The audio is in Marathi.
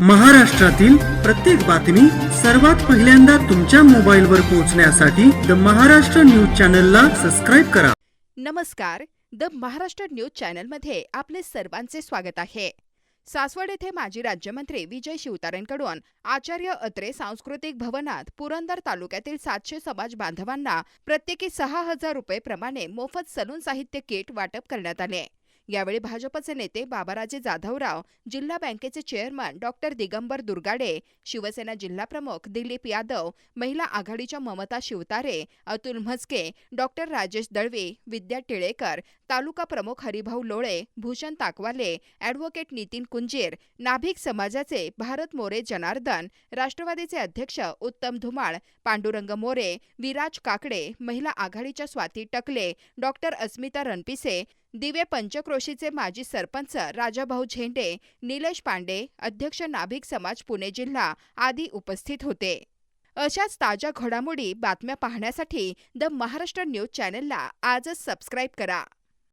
महाराष्ट्रातील प्रत्येक बातमी सर्वात पहिल्यांदा तुमच्या मोबाईलवर पोहोचण्यासाठी द महाराष्ट्र न्यूज चॅनलला सबस्क्राईब करा. नमस्कार. द महाराष्ट्र न्यूज चॅनलमध्ये आपले सर्वांचे स्वागत आहे. सासवड येथे माजी राज्यमंत्री विजय शिवतारेंकडून आचार्य अत्रे सांस्कृतिक भवनात पुरंदर तालुक्यातील सातशे समाज बांधवांना प्रत्येकी सहा हजार रुपये प्रमाणे मोफत सलून साहित्य किट वाटप करण्यात आले. यावेळी भाजपचे नेते बाबाराजे जाधवराव जिल्हा बँकेचे चेअरमन डॉक्टर दिगंबर दुर्गाडे शिवसेना जिल्हाप्रमुख दिलीप यादव महिला आघाडीच्या ममता शिवतारे अतुल म्हस्के डॉक्टर राजेश दळवी विद्या टिळेकर तालुका प्रमुख हरिभाऊ लोळे भूषण ताकवाले ॲडव्होकेट नितीन कुंजीर नाभिक समाजाचे भारत मोरे जनार्दन राष्ट्रवादीचे अध्यक्ष उत्तम धुमाळ पांडुरंग मोरे विराज काकडे महिला आघाडीच्या स्वाती टकले डॉक्टर अस्मिता रणपिसे दिवे पंचक्रोशीचे माजी सरपंच राजाभाऊ झेंडे निलेश पांडे अध्यक्ष नाभिक समाज पुणे जिल्हा आदी उपस्थित होते. अशाच ताज्या घडामोडी बातम्या पाहण्यासाठी द महाराष्ट्र न्यूज चॅनलला आजच सबस्क्राईब करा.